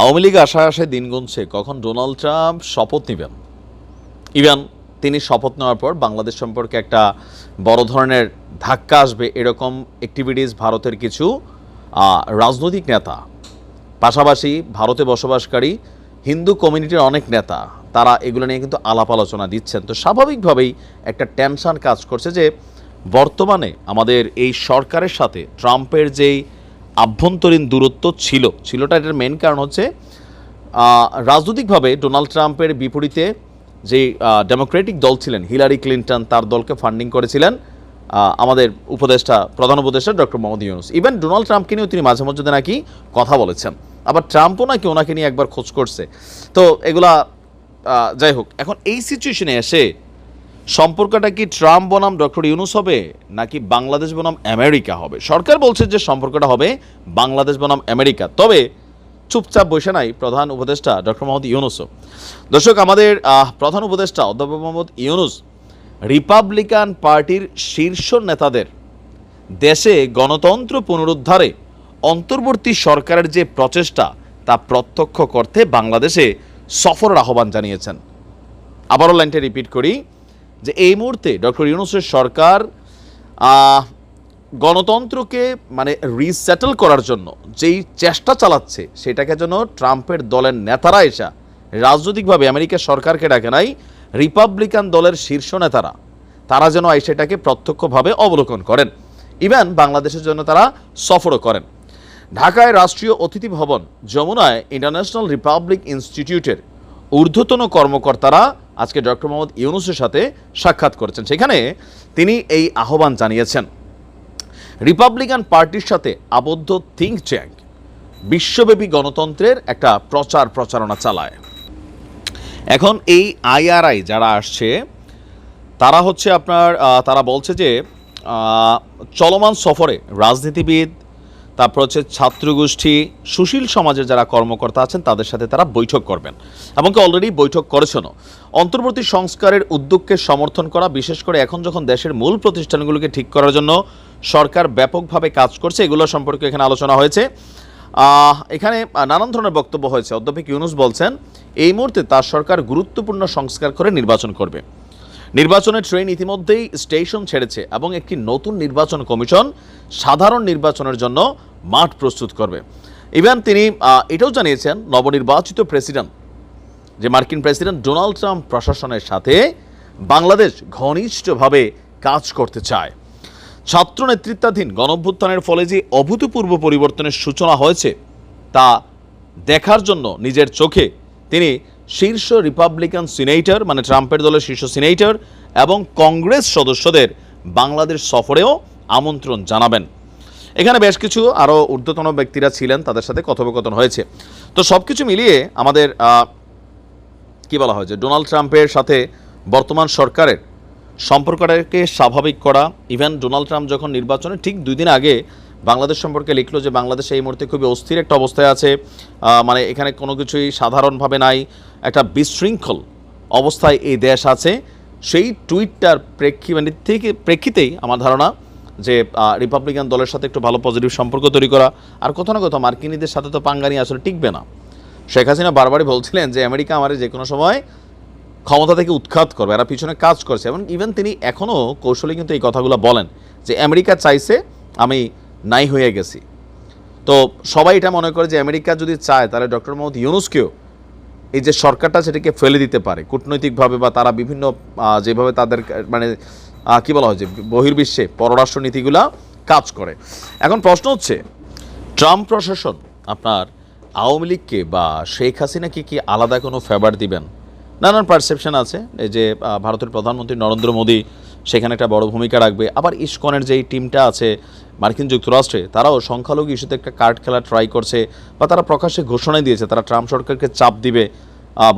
আওয়ামী লীগ আশা আশায় দিন গুনছে, কখন ডোনাল্ড ট্রাম্প শপথ নেবেন? ইভেন, তিনি শপথ নেওয়ার পর বাংলাদেশ সম্পর্কে একটা বড় ধরনের ধাক্কা আসবে এরকম অ্যাক্টিভিটিস ভারতের কিছু রাজনৈতিক নেতা। পাশাপাশি ভারতে বসবাসকারী হিন্দু কমিউনিটির অনেক নেতা, তারা এগুলো নিয়ে কিন্তু আলাপ আলোচনা দিচ্ছেন। তো স্বাভাবিকভাবেই একটা টেনশন কাজ করছে যে বর্তমানে আমাদের এই সরকারের সাথে, ট্রাম্পের যেই আভ্যন্তরীণ দূরত্ব ছিল। ছিলটা এটার মেন কারণ হচ্ছে রাজনৈতিকভাবে ডোনাল্ড ট্রাম্পের বিপরীতে যে ডেমোক্রেটিক দল ছিলেন, হিলারি ক্লিন্টন তার দলকে ফান্ডিং করেছিলেন আমাদের উপদেষ্টা, প্রধান উপদেষ্টা doctor Mohammad Yunus. Even Donald ট্রাম্পকে নিয়েও তিনি মাঝে মধ্যে নাকি কথা বলেছেন। আবার ট্রাম্পও নাকি ওনাকে নিয়ে একবার খোঁজ করছে। তো এগুলা যাই হোক, এখন এই সিচুয়েশনে এসে সম্পর্কটা কি ট্রাম্প বনাম ডক্টর ইউনুস হবে, নাকি বাংলাদেশ বনাম আমেরিকা হবে? সরকার বলছে যে সম্পর্কটা হবে বাংলাদেশ বনাম আমেরিকা। তবে চুপচাপ বসে নাই প্রধান উপদেষ্টা ডক্টর মোহাম্মদ ইউনুসও। দর্শক, আমাদের প্রধান উপদেষ্টা অধ্যাপক মোহাম্মদ ইউনুস রিপাবলিকান পার্টির শীর্ষ নেতাদের দেশে গণতন্ত্র পুনরুদ্ধারে অন্তর্বর্তী সরকারের যে প্রচেষ্টা, তা প্রত্যক্ষ করতে বাংলাদেশে সফরের আহ্বান জানিয়েছেন। আবারও লাইনটা রিপিট করি। যে এই মুহূর্তে ডক্টর ইউনুসের সরকার গণতন্ত্রকে মানে রিসেটেল করার জন্য যেই চেষ্টা চালাচ্ছে, সেটাকে যেন ট্রাম্পের দলের নেতারা এসা রাজনৈতিকভাবে আমেরিকা সরকারকে ডাকে নাই, রিপাবলিকান দলের শীর্ষ নেতারা, তারা যেন সেটাকে প্রত্যক্ষভাবে অবলোকন করেন। ইভেন বাংলাদেশের জন্য তারা সফরও করেন। ঢাকায় রাষ্ট্রীয় অতিথি ভবন, যমুনায় ইন্টারন্যাশনাল রিপাবলিক ইনস্টিটিউটের ঊর্ধ্বতন কর্মকর্তারা আজকে ডক্টর মোহাম্মদ ইউনুসের সাথে সাক্ষাৎ করেছেন। সেখানে তিনি এই আহ্বান জানিয়েছেন, রিপাবলিকান পার্টির সাথে আবদ্ধ থিঙ্ক ট্যাঙ্ক বিশ্বব্যাপী গণতন্ত্রের একটা প্রচার প্রচারণা চালায়। এখন এই আইআরআই যারা আসছে, তারা হচ্ছে আপনার তারা বলছে যে চলমান সফরে রাজনীতিবিদ তারপর হচ্ছে ছাত্রগোষ্ঠী, সুশীল সমাজের যারা কর্মকর্তা আছেন, তাদের সাথে তারা বৈঠক করবেন। এমনকি অলরেডি বৈঠক করেছেনও। অন্তর্বর্তী সংস্কারের উদ্যোগকে সমর্থন করা, বিশেষ করে এখন যখন দেশের মূল প্রতিষ্ঠানগুলোকে ঠিক করার জন্য সরকার ব্যাপকভাবে কাজ করছে, এগুলো সম্পর্কে এখানে আলোচনা হয়েছে। এখানে নানান ধরনের বক্তব্য হয়েছে। অধ্যাপক ইউনুস বলছেন, এই মুহূর্তে তার সরকার গুরুত্বপূর্ণ সংস্কার করে নির্বাচন করবে। নির্বাচনের ট্রেন ইতিমধ্যেই স্টেশন ছেড়েছে এবং একটি নতুন নির্বাচন কমিশন সাধারণ নির্বাচনের জন্য মাঠ প্রস্তুত করবে। ইভেন, তিনি এটাও জানিয়েছেন নবনির্বাচিত প্রেসিডেন্ট যে মার্কিন প্রেসিডেন্ট ডোনাল্ড ট্রাম্প প্রশাসনের সাথে বাংলাদেশ ঘনিষ্ঠভাবে কাজ করতে চায়। ছাত্র নেতৃত্বাধীন গণভ্যুত্থানের ফলে যে অভূতপূর্ব পরিবর্তনের সূচনা হয়েছে, তা দেখার জন্য নিজের চোখে তিনি শীর্ষ রিপাবলিকান সিনেটর মানে ট্রাম্পের দলের শীর্ষ সিনেটর এবং কংগ্রেস সদস্যদের বাংলাদেশ সফরেও আমন্ত্রণ জানাবেন। এখানে বেশ কিছু আরও ঊর্ধ্বতন ব্যক্তিরা ছিলেন, তাদের সাথে কথোপকথন হয়েছে। তো সব কিছু মিলিয়ে আমাদের কি বলা হয় যে ডোনাল্ড ট্রাম্পের সাথে বর্তমান সরকারের সম্পর্কটাকে স্বাভাবিক করা ইভেন ডোনাল্ড ট্রাম্প যখন নির্বাচনে ঠিক দুই দিন আগে বাংলাদেশ সম্পর্কে লিখলো যে বাংলাদেশ এই মুহূর্তে খুবই অস্থির একটা অবস্থায় আছে। মানে এখানে কোনো কিছুই সাধারণভাবে নাই। একটা বিশৃঙ্খল অবস্থায় এই দেশ আছে। সেই টুইটটার প্রেক্ষি মানে থেকে, প্রেক্ষিতেই আমার ধারণা যে রিপাবলিকান দলের সাথে একটু ভালো পজিটিভ সম্পর্ক তৈরি করা। আর কোথাও না কোথাও মার্কিনীদের সাথে তো পাঙ্গানি আসলে টিকবে না। শেখ হাসিনা বারবারই বলছিলেন যে, আমেরিকা আমার যে কোনো সময় ক্ষমতা থেকে উৎখাত করবে, এরা পিছনে কাজ করছে। এবং ইভেন তিনি এখনও কৌশলে কিন্তু এই কথাগুলো বলেন যে, আমেরিকা চাইছে আমি নাই হয়ে গেছি। তো সবাই এটা মনে করে যে আমেরিকা যদি চায়, তাহলে ডক্টর মোহাম্মদ ইউনুসকেও এই যে সরকারটা সেটাকে ফেলে দিতে পারে, কূটনৈতিকভাবে বা তারা বিভিন্ন যেভাবে তাদের মানে কি বলা হয় যে বহির্বিশ্বে পররাষ্ট্র নীতিগুলা কাজ করে। এখন প্রশ্ন হচ্ছে, ট্রাম্প প্রশাসন আপনার আওয়ামী লীগকে বা শেখ হাসিনাকে কি আলাদা কোনো ফেভার দিবেন? নানান পারসেপশন আছে, এই যে ভারতের প্রধানমন্ত্রী নরেন্দ্র মোদী সেখানে একটা বড় ভূমিকা রাখবে। আবার ইস্কনের যেই টিমটা আছে, মার্কিন যুক্তরাষ্ট্রে, তারাও সংখ্যালঘু ইস্যুতে একটা কার্ড খেলা ট্রাই করছে বা তারা প্রকাশ্যে ঘোষণা দিয়েছে, তারা ট্রাম্প সরকারকে চাপ দিবে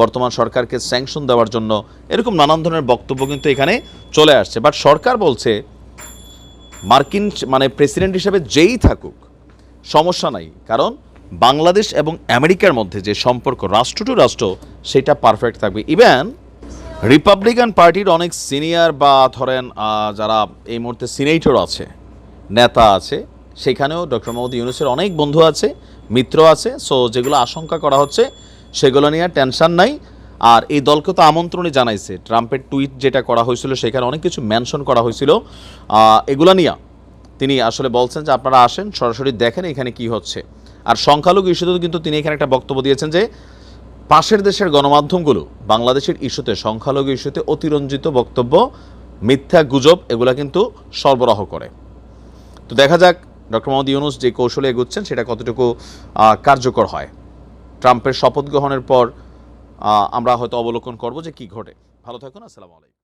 বর্তমান সরকারকে স্যাংশন দেওয়ার জন্য। এরকম নানান ধরনের বক্তব্য কিন্তু এখানে চলে আসছে। বাট সরকার বলছে, মার্কিন মানে প্রেসিডেন্ট হিসেবে যেই থাকুক, সমস্যা নাই। কারণ বাংলাদেশ এবং আমেরিকার মধ্যে যে সম্পর্ক, রাষ্ট্র টু রাষ্ট্র, সেটা পারফেক্ট থাকবে। ইভেন রিপাবলিকান পার্টির অনেক সিনিয়র বা ধরেন যারা এই মুহূর্তে সিনেটর আছে, নেতা আছে, সেখানেও ডক্টর মোহাম্মদ ইউনুসের অনেক বন্ধু আছে, মিত্র আছে সো যেগুলো আশঙ্কা করা হচ্ছে, সেগুলো নিয়ে টেনশন নাই। আর এই দলকে তো আমন্ত্রণই জানাইছে ট্রাম্পের টুইট যেটা করা হয়েছিল, সেখানে অনেক কিছু মেনশন করা হয়েছিল। এগুলো নিয়ে তিনি আসলে বলছেন যে আপনারা আসেন, সরাসরি দেখেন এখানে কি হচ্ছে। আর সংখ্যালঘু ইস্যুতেও কিন্তু তিনি এখানে একটা বক্তব্য দিয়েছেন যে পাশের দেশের গণমাধ্যমগুলো বাংলাদেশের ইস্যুতে, সংখ্যালঘু ইস্যুতে অতিরঞ্জিত বক্তব্য, মিথ্যা গুজব, এগুলা কিন্তু সরবরাহ করে। তো দেখা যাক, ডক্টর মোহাম্মদ ইউনুস যে কৌশলে এগুচ্ছেন, সেটা কতটুকু কার্যকর হয়। ট্রাম্পের শপথ গ্রহণের পর আমরা হয়তো অবলোকন করব যে কি ঘটে। ভালো থাকুন, আসসালামু আলাইকুম।